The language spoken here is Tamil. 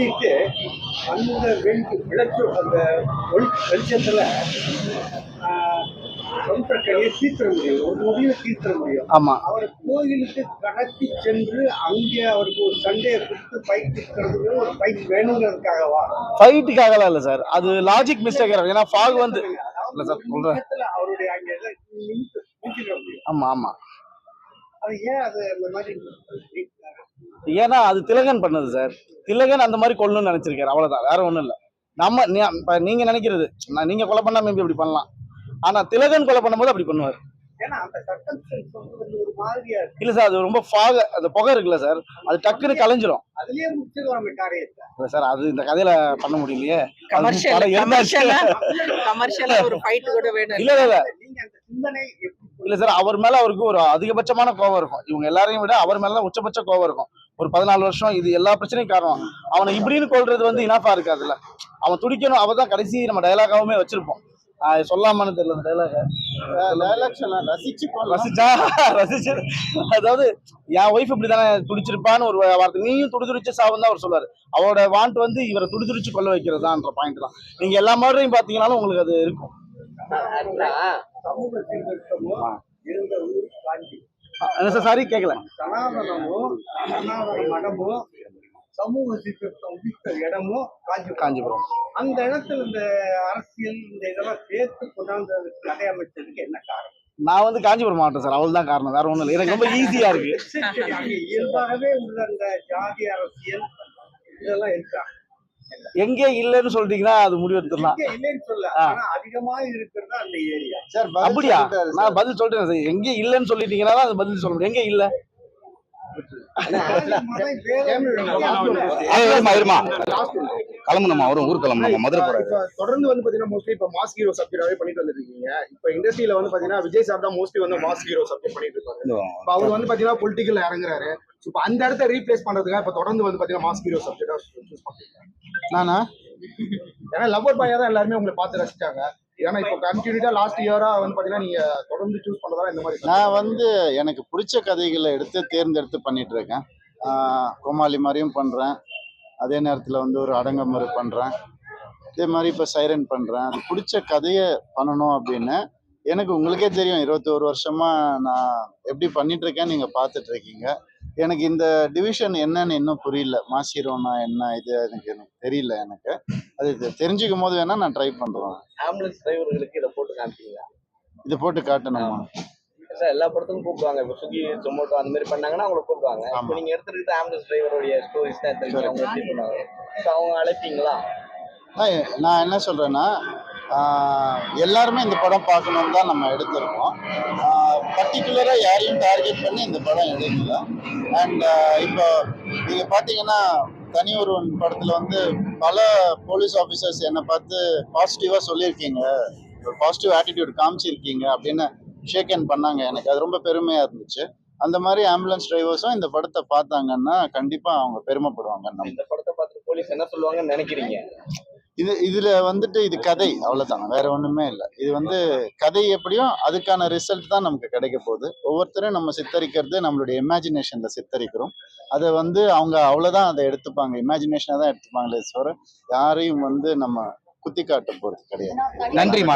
நிறுத்திட்டு அந்த வெளி விளக்கு அந்த ஒளி வெளிச்சத்துல ஆஹ், தொண்டர்கனியை தீர்த்திட முடியும். ஒரு நொடியில தீர்த்திட முடியும். ஆமா. அவரை கோயிலுக்கு கடத்தி சென்று அங்கே அவருக்கு ஒரு சண்டையை கொடுத்து ஃபைட் இருக்கிறதுக்கு ஒரு ஃபைட் வேணுங்கிறதுக்காகவா? ஃபைட்டுக்காகலாம் இல்லை சார். அது லாஜிக் மிஸ்டேக் இருக்கும் ஏன்னா ஃபாக் வந்து இல்ல சார். நிமிஷத்துல அவருடைய அங்கே எல்லாம் நிமித்து நிறுத்திட முடியும். ஆமா ஆமா. அது ஏன் அது அந்த மாதிரி ஏன்னா அது திலகன் பண்ணது சார். திலகன் அந்த மாதிரி கொல்லணும்னு நினைச்சிருக்காரு. அவ்வளோதான் வேற ஒன்றும் இல்லை. நம்ம இப்போ நீங்கள் நினைக்கிறது நான் நீங்கள் கொலை பண்ணா மேபி இப்படி பண்ணலாம். ஆனால் திலகன் கொலை பண்ணும்போது அப்படி பண்ணுவார். இல்ல சார் அது ரொம்ப ஃபாக அந்த புகை இருக்குல்ல சார் அது டக்குன்னு கலைஞ்சிரும். அதுலயே முடிச்சிடலாமே காரியத்தை. இல்ல சார் அது இந்த கதையில பண்ண முடியலையே. கமர்ஷியல். கமர்ஷியலா கமர்ஷியலா ஒரு ஃபைட் கூட வேணும். இல்ல இல்ல இல்ல. நீங்க அந்த சிந்தனை இல்ல சார் அவர் மேல அவருக்கு ஒரு அதிகபட்சமான கோவம் இருக்கும். இவங்க எல்லாரையும் விட அவர் மேல தான் உச்சபட்ச கோவம் இருக்கும். ஒரு பதினாலு வருஷம் இது எல்லா பிரச்சனையும் காரணம். அவனை இப்படின்னு கொள்றது வந்து இனாஃபா இருக்காதுல்ல. அவன் துடிக்கணும் அவ தான் கடைசி நம்ம டயலாகாவுமே வச்சிருப்போம். சொல்லாமன்னு தெரியல அந்த டைலாக் ரசிச்சு ரசிச்சா ரசிச்சு. அதாவது என் ஒய்ஃப் இப்படி தானே துடிச்சிருப்பான்னு ஒரு வார்த்தை. நீயும் துடிதுடிச்சு சாவுன்னு தான் அவர் சொல்லுவாரு அவரோட வாண்ட் வந்து இவரை துடிதுடிச்சு கொள்ள வைக்கிறதான்ற பாயிண்ட் தான். நீங்க எல்லா மாதிரியும் பாத்தீங்கன்னாலும் உங்களுக்கு அது இருக்கும். என்ன சார் சாரி கேட்கல சனாதனமும் சனாதன சமூக சீர்திருத்தம் உதித்த இடமும் காஞ்சிபுரம். காஞ்சிபுரம். அந்த இடத்துல இந்த அரசியல் இந்த இதெல்லாம் சேர்த்து கொண்டாந்து அதுக்கு கதை அமைச்சதுக்கு என்ன காரணம்? நான் வந்து காஞ்சிபுரம் மாவட்டம் சார். அவள் தான் காரணம். வேற ஒண்ணும் இல்லை. எனக்கு ரொம்ப ஈஸியா இருக்கு. சரி, சரி, இயல்பாகவே உள்ள அந்த ஜாதி அரசியல் இதெல்லாம் இருக்கா? எங்கே இல்லைன்னு சொல்லிட்டீங்கன்னா அது முடிவெடுத்துடலாம். அதிகமா இருக்கிறது அந்த ஏரியா. அப்படியா? நான் பதில் சொல்றேன் சார். எங்கே இல்லைன்னு சொல்லிட்டீங்கன்னா அது பதில் சொல்ல முடியும். எங்கே இல்ல? கிளம்பணுமா? வரும் ஊர் கிளம்பணுமா? மதுரை போறாரு. இப்ப தொடர்ந்து வந்து பாத்தீங்கன்னா மோஸ்ட்லி இப்ப மாஸ் ஹீரோ சப்ஜெக்டாவே பண்ணிட்டு வந்துட்டு இருக்கீங்க இப்ப இண்டஸ்ட்ரியில வந்து பாத்தீங்கன்னா விஜய் சார் தான் மோஸ்ட்லி வந்து மாஸ் ஹீரோ சப்ஜெக்ட் பண்ணிட்டு இருக்காரு இப்ப அவர் வந்து பாத்தீங்கன்னா பொலிட்டிக்கல் இறங்குறாரு. இப்ப அந்த இடத்த ரீப்ளேஸ் பண்றதுக்காக இப்ப தொடர்ந்து வந்து பாத்தீங்கன்னா மாஸ் ஹீரோ சப்ஜெக்டா சூஸ் பண்றீங்க நானா? ஏன்னா லவ்வர் பாயா தான் எல்லாருமே உங்களை பார்த்து ரசிச்சாங்க. ஏன்னா இப்போ கண்டினியூட்டா லாஸ்ட் இயரா வந்து பாத்தீங்கன்னா நீங்க தொடர்ந்து சூஸ் பண்றதா இந்த மாதிரி நான் வந்து எனக்கு பிடிச்ச கதைகளை எடுத்து தேர்ந்தெடுத்து பண்ணிட்டு இருக்கேன் கோமாளி மாதிரியும் பண்ணுறேன் அதே நேரத்தில் வந்து ஒரு அடங்கமறு பண்ணுறேன் இதே மாதிரி இப்போ சைரன் பண்ணுறேன் அது பிடிச்ச கதையை பண்ணணும் அப்படின்னு எனக்கு உங்களுக்கே தெரியும். இருபத்தோரு வருஷமா நான் எப்படி பண்ணிட்டு இருக்கேன்னு நீங்கள் பார்த்துட்ருக்கீங்க எனக்கு இந்த டிவிஷன் என்னன்னு இன்னும் புரியல. மாசிரோனா என்ன இது எனக்கு எனக்கு தெரியல எனக்கு. அது தெரிஞ்சுக்கும் போது வேணா நான் ட்ரை பண்ணுறேன் ஆம்புலன்ஸ் டிரைவர்களுக்கு இதை போட்டு காமிப்பீங்களா? இதை போட்டு காட்டணுமா? சார் எல்லா படத்துக்கும் கூப்பிடுவாங்க. இப்போ ஸ்விக்கி ஜொமேட்டோ அந்த மாதிரி பண்ணாங்கன்னா அவங்களை கூப்பிடுவாங்க. இப்போ ஆமா. நீங்க எடுத்துக்கிட்டு ஆம்புலன்ஸ் டிரைவருடைய ஸ்டோரிஸ் தான் எடுத்துருக்கீங்க அவங்க எப்படி பண்ணுவாங்க? ஸோ அவங்க அழைப்பீங்களா? நான் என்ன சொல்றேன்னா எல்லாருமே இந்த படம் பார்க்கணும்னு தான் நம்ம எடுத்திருக்கோம். பர்டிகுலராக யாரையும் டார்கெட் பண்ணி இந்த படம் எடுக்கல. அண்ட் இப்போ நீங்கள் பார்த்தீங்கன்னா தனி ஒருவன் படத்தில் வந்து பல போலீஸ் ஆஃபீஸர்ஸ் என்னை பார்த்து பாசிட்டிவாக சொல்லியிருக்கீங்க. ஒரு பாசிட்டிவ் ஆட்டிடியூட் காமிச்சிருக்கீங்க அப்படின்னு ஷேக் ஹேண்ட் பண்ணாங்க எனக்கு. அது ரொம்ப பெருமையாக இருந்துச்சு. அந்த மாதிரி ஆம்புலன்ஸ் டிரைவர்ஸும் இந்த படத்தை பார்த்தாங்கன்னா கண்டிப்பாக அவங்க பெருமைப்படுவாங்க நம்ம இந்த படத்தை பார்த்து போலீஸ் என்ன சொல்லுவாங்கன்னு நினைக்கிறீங்க? இது இதுல வந்துட்டு இது கதை அவ்வளவுதான். வேற ஒண்ணுமே இல்லை. இது வந்து கதை எப்படியும் அதுக்கான ரிசல்ட் தான் நமக்கு கிடைக்க போகுது. ஒவ்வொருத்தரும் நம்ம சித்தரிக்கிறது நம்மளுடைய இமேஜினேஷன்ல சித்தரிக்கிறோம். அதை வந்து அவங்க அவ்வளவுதான் அதை எடுத்துப்பாங்க. இமேஜினேஷனா தான் எடுத்துப்பாங்களே தவிர யாரையும் வந்து நம்ம குத்தி காட்ட போறது கிடையாது. நன்றிமா